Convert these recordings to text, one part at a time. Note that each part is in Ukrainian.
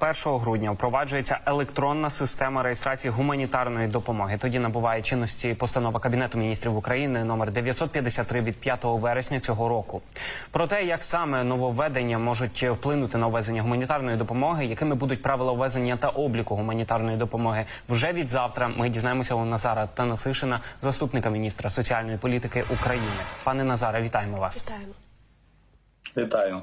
1 грудня впроваджується електронна система реєстрації гуманітарної допомоги. Тоді набуває чинності постанова Кабінету міністрів України номер 953 від 5 вересня цього року. Про те, як саме нововведення можуть вплинути на ввезення гуманітарної допомоги, якими будуть правила ввезення та обліку гуманітарної допомоги, вже від завтра ми дізнаємося у Назара Танасишина, заступника міністра соціальної політики України. Пане Назаре, вітаємо вас. Вітаємо. Вітаю.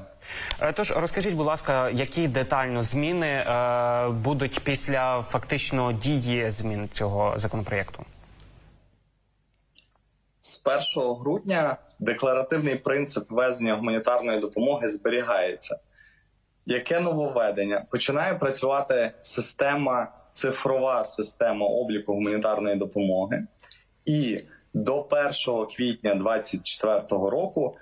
Е, Тож розкажіть, будь ласка, які детально зміни е, будуть після фактично дії змін цього законопроєкту? З 1 грудня декларативний принцип ввезення гуманітарної допомоги зберігається. Яке нововведення? Починає працювати система, цифрова система обліку гуманітарної допомоги, і до 1 квітня 2024 року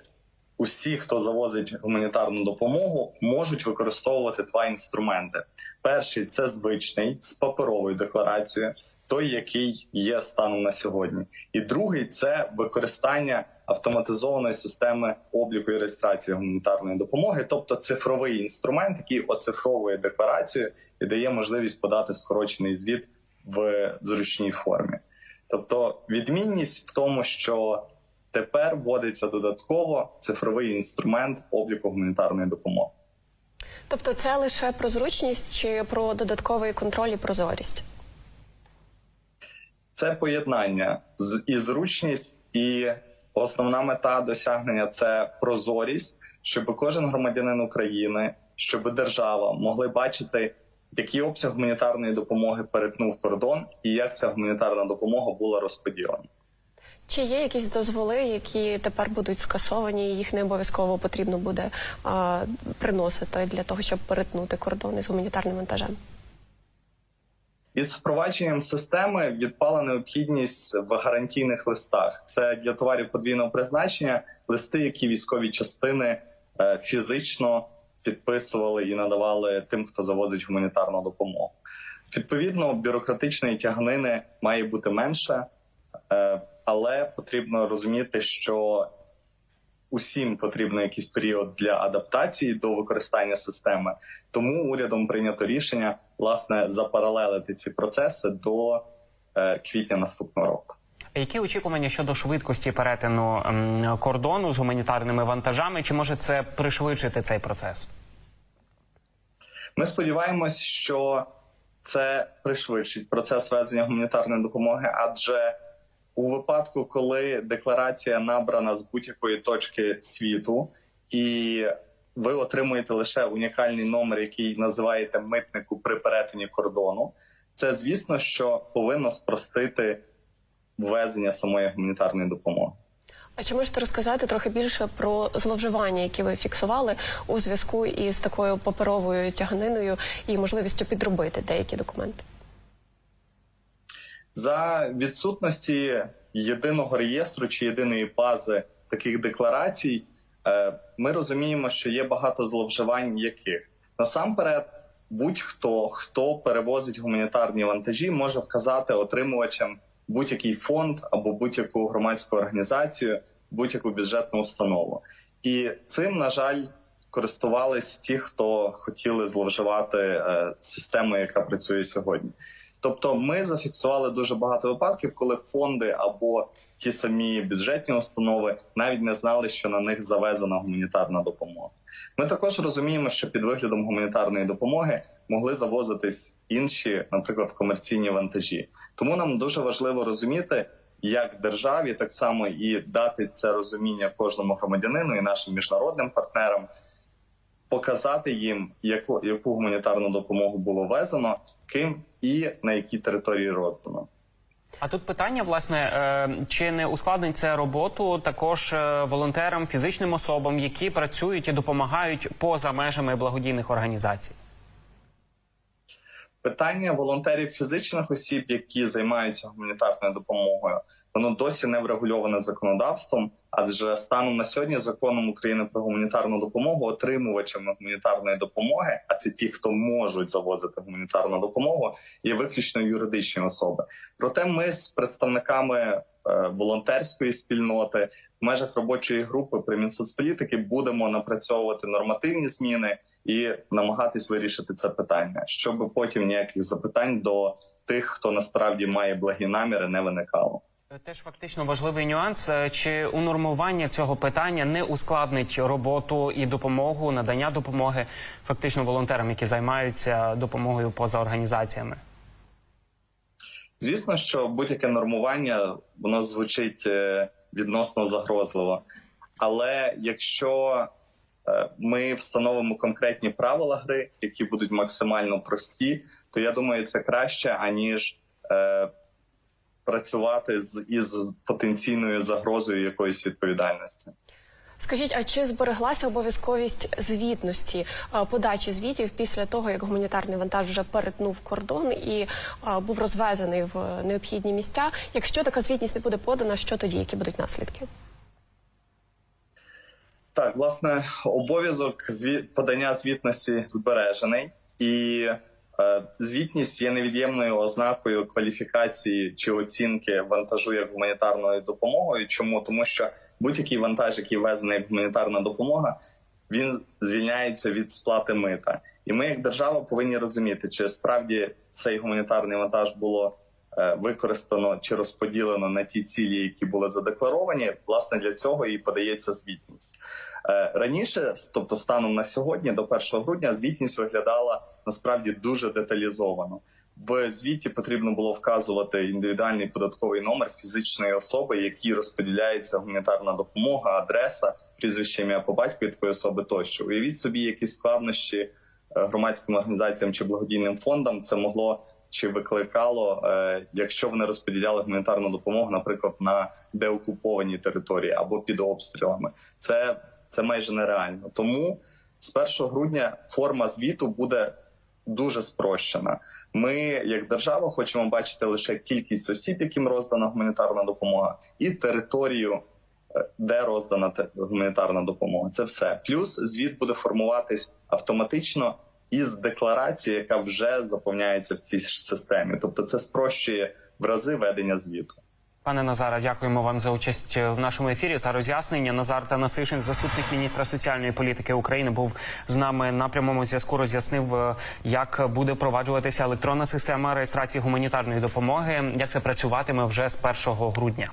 усі, хто завозить гуманітарну допомогу, можуть використовувати два інструменти. Перший це звичний з паперовою декларацією, той, який є станом на сьогодні, і другий це використання автоматизованої системи обліку і реєстрації гуманітарної допомоги, тобто цифровий інструмент, який оцифровує декларацію і дає можливість подати скорочений звіт в зручній формі. Тобто, відмінність в тому, що тепер вводиться додатково цифровий інструмент обліку гуманітарної допомоги. Тобто, це лише про зручність чи про додатковий контроль і прозорість? Це поєднання і зручність, і основна мета досягнення це прозорість, щоб кожен громадянин України, щоб держава могли бачити, який обсяг гуманітарної допомоги перетнув кордон, і як ця гуманітарна допомога була розподілена. Чи є якісь дозволи, які тепер будуть скасовані, і їх не обов'язково потрібно буде а, приносити для того, щоб перетнути кордони з гуманітарним вантажем? Із впровадженням системи відпала необхідність в гарантійних листах. Це для товарів подвійного призначення листи, які військові частини е, фізично підписували і надавали тим, хто завозить гуманітарну допомогу. Відповідно, бюрократичної тягнини має бути менше, е, але потрібно розуміти, що усім потрібен якийсь період для адаптації до використання системи. Тому урядом прийнято рішення власне запаралелити ці процеси до е, квітня наступного року. Які очікування щодо швидкості перетину кордону з гуманітарними вантажами? Чи може це пришвидшити цей процес? Ми сподіваємось, що це пришвидшить процес везення гуманітарної допомоги, адже у випадку, коли декларація набрана з будь-якої точки світу, і ви отримуєте лише унікальний номер, який називаєте митнику при перетині кордону, це звісно, що повинно спростити ввезення самої гуманітарної допомоги. А чи можете розказати трохи більше про зловживання, які ви фіксували у зв'язку із такою паперовою тяганиною і можливістю підробити деякі документи? За відсутності єдиного реєстру чи єдиної бази таких декларацій, е, ми розуміємо, що є багато зловживань, яких насамперед будь-хто хто перевозить гуманітарні вантажі, може вказати отримувачам будь-який фонд або будь-яку громадську організацію, будь-яку бюджетну установу. І цим, на жаль, користувались ті, хто хотіли зловживати е, системою, яка працює сьогодні. Тобто, ми зафіксували дуже багато випадків, коли фонди або ті самі бюджетні установи навіть не знали, що на них завезена гуманітарна допомога. Ми також розуміємо, що під виглядом гуманітарної допомоги могли завозитись інші, наприклад, комерційні вантажі. Тому нам дуже важливо розуміти, як державі, так само і дати це розуміння кожному громадянину і нашим міжнародним партнерам, показати їм, яку, яку гуманітарну допомогу було везено, ким і на якій території роздано. А тут питання, власне, е, чи не ускладнить це роботу також е, волонтерам, фізичним особам, які працюють і допомагають поза межами благодійних організацій? Питання волонтерів фізичних осіб, які займаються гуманітарною допомогою, воно досі не врегульоване законодавством, адже станом на сьогодні законом України про гуманітарну допомогу отримувачами гуманітарної допомоги, а це ті, хто можуть завозити гуманітарну допомогу, є виключно юридичні особи. Проте ми з представниками е, волонтерської спільноти в межах робочої групи при Мінсоцполітики будемо напрацьовувати нормативні зміни, і намагатись вирішити це питання, щоб потім ніяких запитань до тих, хто насправді має благі наміри, не виникало. Теж фактично важливий нюанс. Е, Чи унормування цього питання не ускладнить роботу і допомогу, надання допомоги фактично волонтерам, які займаються допомогою поза організаціями? Звісно, що будь-яке нормування воно звучить е, відносно загрозливо. Але якщо ми встановимо конкретні правила гри, які будуть максимально прості, то я думаю, це краще аніж е, працювати з із потенційною загрозою якоїсь відповідальності. Скажіть, а чи збереглася обов'язковість звітності е, подачі звітів після того, як гуманітарний вантаж вже перетнув кордон і е, був розвезений в необхідні місця? Якщо така звітність не буде подана, що тоді? Які будуть наслідки? Так, власне, обов'язок подання звітності збережений, і е, звітність є невід'ємною ознакою кваліфікації чи оцінки вантажу як гуманітарною допомогою. Чому тому, що будь-який вантаж, який ввезений як гуманітарна допомога, він звільняється від сплати мита. І ми, як держава, повинні розуміти, чи справді цей гуманітарний вантаж було використано чи розподілено на ті цілі, які були задекларовані. Власне для цього і подається звітність. Е, Раніше, тобто станом на сьогодні, до 1 грудня, звітність виглядала насправді дуже деталізовано. В звіті потрібно було вказувати індивідуальний податковий номер фізичної особи, якій розподіляється гуманітарна допомога, адреса, прізвище ім'я по батькові такої особи тощо. Уявіть собі, які складнощі е, громадським організаціям чи благодійним фондам це могло чи викликало, е, якщо вони розподіляли гуманітарну допомогу, наприклад, на деокупованій території або під обстрілами. Це, це майже нереально. Тому з 1 грудня форма звіту буде дуже спрощена. Ми, як держава, хочемо бачити лише кількість осіб, яким роздана гуманітарна допомога, і територію, е, де роздана гуманітарна допомога. Це все. Плюс звіт буде формуватись автоматично із декларації, яка вже заповняється в цій системі. Тобто, це спрощує в рази ведення звіту. Пане Назаре, дякуємо вам за участь в нашому ефірі. За роз'яснення Назар Танасишин, заступник міністра соціальної політики України, був з нами на прямому зв'язку. Роз'яснив, е, як буде впроваджуватися електронна система реєстрації гуманітарної допомоги, як це працюватиме вже з 1 грудня.